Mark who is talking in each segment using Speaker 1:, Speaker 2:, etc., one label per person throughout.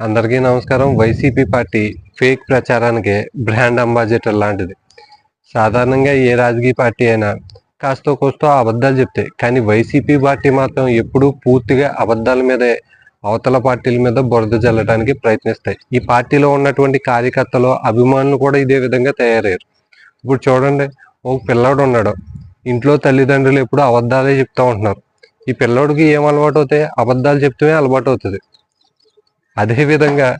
Speaker 1: అందరికీ నమస్కారం. YCP party fake ప్రచారానికి బ్రాండ్ అంబాసిడర్ లాంటిది. సాధారణంగా ఏ రాజకీయ పార్టీ అయినా కాస్త కోస్తో అబద్ధాలు చెప్తాయి కానీ వైసీపీ పార్టీ మాత్రం ఎప్పుడూ పూర్తిగా అబద్ధాల మీదే అవతల పార్టీల మీద బురద జల్లడానికి ప్రయత్నిస్తాయి. ఈ పార్టీలో ఉన్నటువంటి కార్యకర్తలు అభిమానులు కూడా ఇదే విధంగా తయారయ్యారు. ఇప్పుడు చూడండి ఒక పిల్లాడు ఉన్నాడు. ఇంట్లో తల్లిదండ్రులు ఎప్పుడు అబద్ధాలే చెప్తూ ఉంటున్నారు. ఈ పిల్లోడికి ఏం అలవాటు అవుతాయి అబద్ధాలు చెప్తూనే అలవాటు అవుతుంది అదేవిధంగా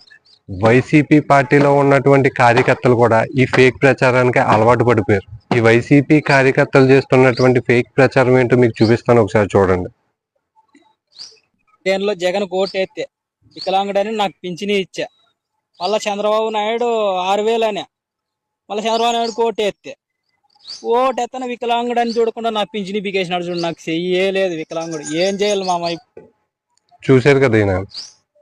Speaker 1: వైసీపీ పార్టీలో ఉన్నటువంటి కార్యకర్తలు కూడా ఈ ఫేక్ ప్రచారానికి అలవాటు పడిపోయారు. ఈ వైసీపీ కార్యకర్తలు చేస్తున్నటువంటి ఫేక్ ప్రచారం ఏంటో మీకు చూపిస్తాను ఒకసారి చూడండి.
Speaker 2: దేనిలో జగన్ కోటేస్తే వికలాంగుడని నాకు పింఛని ఇచ్చా. మళ్ళా చంద్రబాబు నాయుడు ఆరు వేలు అని మళ్ళీ చంద్రబాబు నాయుడు కోటేస్తే ఓటెత్తన వికలాంగుడని చూడకుండా నాకు పింఛని బిగేసినాడు చూడు నాకు చెయ్యే లేదు వికలాంగుడు. ఏం చేయాలి మామ?
Speaker 1: చూశారు కదా ఈయన?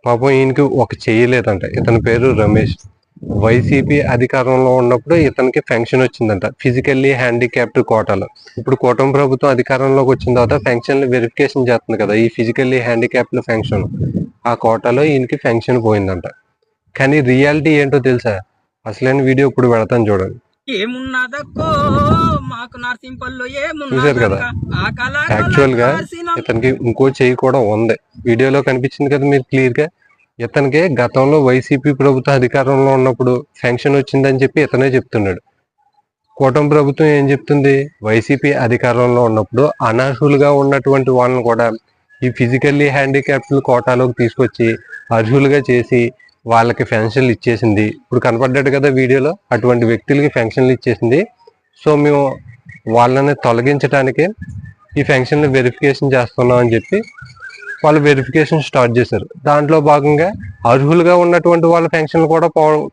Speaker 1: పాపం ఈయనకి ఒక చేయలేదంట. ఇతని పేరు రమేష్. వైసీపీ అధికారంలో ఉన్నప్పుడు ఇతనికి ఫెన్షన్ వచ్చిందంట. ఫిజికల్లీ హ్యాండిక్యాప్డ్ కోటాలో. ఇప్పుడు కూటమి ప్రభుత్వం అధికారంలోకి వచ్చిన తర్వాత ఫెన్షన్ వెరిఫికేషన్ చేస్తుంది కదా ఈ ఫిజికల్లీ హ్యాండిక్యాప్డ్ ఫెన్షన్ ఆ కోటాలో ఈయనకి ఫెన్షన్ పోయిందంట. కానీ రియాలిటీ ఏంటో తెలుసా? అసలైన వీడియో ఇప్పుడు పెడతాను చూడండి.
Speaker 2: ఏమున్నదక్కో మాకు నర్సింపల్లో
Speaker 1: చూశారు కదా? యాక్చువల్గా ఇతనికి ఇంకో చెయ్యి కూడా ఉంది. వీడియోలో కనిపించింది కదా మీరు క్లియర్గా? ఇతనికి గతంలో వైసీపీ ప్రభుత్వం అధికారంలో ఉన్నప్పుడు ఫెన్షన్ వచ్చిందని చెప్పి ఇతనే చెప్తున్నాడు. కూటమి ప్రభుత్వం ఏం చెప్తుంది? వైసీపీ అధికారంలో ఉన్నప్పుడు అనర్హులుగా ఉన్నటువంటి వాళ్ళని కూడా ఈ ఫిజికల్లీ హ్యాండిక్యాప్డ్ కోటాలోకి తీసుకొచ్చి అర్హులుగా చేసి వాళ్ళకి పెన్షన్లు ఇచ్చేసింది. ఇప్పుడు కనపడ్డాడు కదా వీడియోలో అటువంటి వ్యక్తులకి పెన్షన్లు ఇచ్చేసింది. సో మేము వాళ్ళని తొలగించడానికి ఈ పెన్షన్ వెరిఫికేషన్ చేస్తున్నాం అని చెప్పి వాళ్ళు వెరిఫికేషన్ స్టార్ట్ చేశారు. దాంట్లో భాగంగా అర్హులుగా ఉన్నటువంటి వాళ్ళ పెన్షన్లు కూడా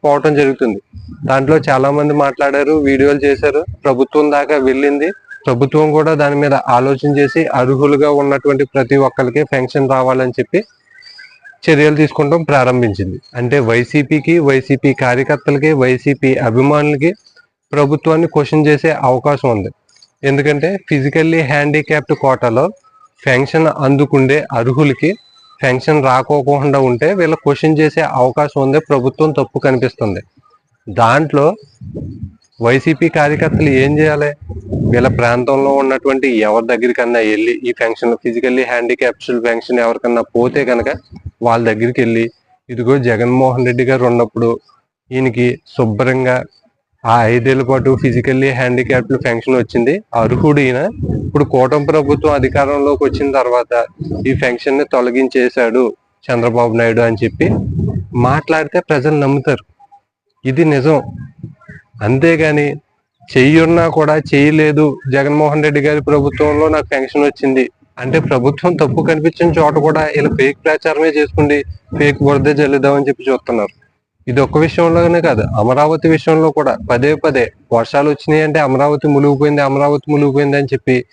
Speaker 1: పోవటం జరుగుతుంది. దాంట్లో చాలా మంది మాట్లాడారు వీడియోలు చేశారు. ప్రభుత్వం దాకా వెళ్ళింది. ప్రభుత్వం కూడా దాని మీద ఆలోచన చేసి అర్హులుగా ఉన్నటువంటి ప్రతి ఒక్కరికి పెన్షన్ రావాలని చెప్పి చర్యలు తీసుకుంటాం ప్రారంభించింది. అంటే వైసీపీకి వైసీపీ కార్యకర్తలకి వైసీపీ అభిమానులకి ప్రభుత్వాన్ని క్వశ్చన్ చేసే అవకాశం ఉంది. ఎందుకంటే ఫిజికల్లీ హ్యాండిక్యాప్డ్ కోటాలో పెన్షన్ అందుకుండే అర్హులకి పెన్షన్ రాకోకుండా ఉంటే వీళ్ళ క్వశ్చన్ చేసే అవకాశం ఉంది ప్రభుత్వం తప్పు కనిపిస్తుంది. దాంట్లో వైసీపీ కార్యకర్తలు ఏం చేయాలి? వీళ్ళ ప్రాంతంలో ఉన్నటువంటి ఎవరి దగ్గరికన్నా వెళ్ళి ఈ పెన్షన్ ఫిజికల్లీ హ్యాండిక్యాప్స్ పెన్షన్ ఎవరికన్నా పోతే కనుక వాళ్ళ దగ్గరికి వెళ్ళి ఇదిగో జగన్మోహన్ రెడ్డి గారు ఉన్నప్పుడు ఈయనకి శుభ్రంగా ఆ ఐదేళ్ళ పాటు ఫిజికల్లీ హ్యాండిక్యాప్డ్ పెన్షన్ వచ్చింది. అర్హుడు ఈయన. ఇప్పుడు కూటమి ప్రభుత్వం అధికారంలోకి వచ్చిన తర్వాత ఈ పెన్షన్ని తొలగించేశాడు చంద్రబాబు నాయుడు అని చెప్పి మాట్లాడితే ప్రజలు నమ్ముతారు. ఇది నిజం. అంతేగాని చెయ్యున్నా కూడా చేయలేదు జగన్మోహన్ రెడ్డి గారి ప్రభుత్వంలో నాకు పెన్షన్ వచ్చింది. అంటే ప్రభుత్వం తప్పు కనిపించిన చోట కూడా ఇలా ఫేక్ ప్రచారమే చేసుకుండి ఫేక్ బురద జల్లుదామని చెప్పి చూస్తున్నారు. ఇది ఒక్క విషయంలోనే కాదు అమరావతి విషయంలో కూడా. పదే పదే వర్షాలు వచ్చినాయి అంటే అమరావతి మునిగిపోయింది అమరావతి మునిగిపోయింది అని చెప్పి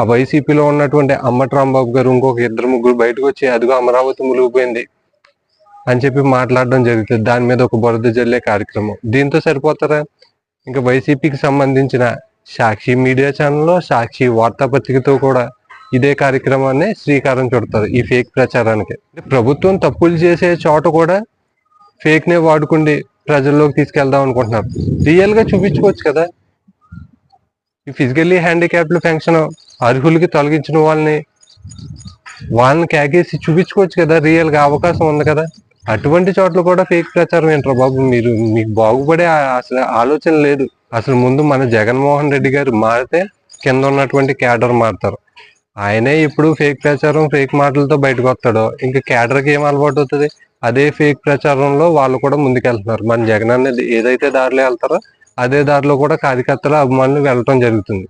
Speaker 1: ఆ వైసీపీలో ఉన్నటువంటి అమ్మటి రాంబాబు గారు ఇంకొక ఇద్దరు ముగ్గురు బయటకు వచ్చి అదిగో అమరావతి మునిగిపోయింది అని చెప్పి మాట్లాడడం జరుగుతుంది. దాని మీద ఒక బురద జల్లే కార్యక్రమం. దీంతో సరిపోతారా? ఇంకా వైసీపీకి సంబంధించిన సాక్షి మీడియా ఛానల్లో సాక్షి వార్తాపత్రికతో కూడా ఇదే కార్యక్రమాన్ని శ్రీకారం చుడతారు ఈ ఫేక్ ప్రచారానికి. ప్రభుత్వం తప్పులు చేసే చోట కూడా ఫేక్ నే వాడుకుండి ప్రజల్లోకి తీసుకెళ్దాం అనుకుంటున్నారు. రియల్గా చూపించుకోవచ్చు కదా. ఈ ఫిజికల్లీ హ్యాండిక్యాప్డ్ పెన్షన్ అర్హులకి తొలగించిన వాళ్ళని వాళ్ళని కేకేసి చూపించుకోవచ్చు కదా. రియల్గా అవకాశం ఉంది కదా. అటువంటి చోట్ల కూడా ఫేక్ ప్రచారం ఏంట్రా బాబు? మీరు మీకు బాగుపడే అసలు ఆలోచన లేదు. అసలు ముందు మన జగన్మోహన్ రెడ్డి గారు మారితే కింద ఉన్నటువంటి క్యాడర్ మారుతారు. ఆయనే ఇప్పుడు ఫేక్ ప్రచారం ఫేక్ మాటలతో బయటకు వస్తాడు. ఇంకా క్యాడర్కి ఏం అలవాటు అవుతుంది? అదే ఫేక్ ప్రచారంలో వాళ్ళు కూడా ముందుకెళ్తున్నారు. మన జగన్ అనేది ఏదైతే దారిలో వెళ్తారో అదే దారిలో కూడా కార్యకర్తలు అభిమానులు వెళ్ళటం జరుగుతుంది.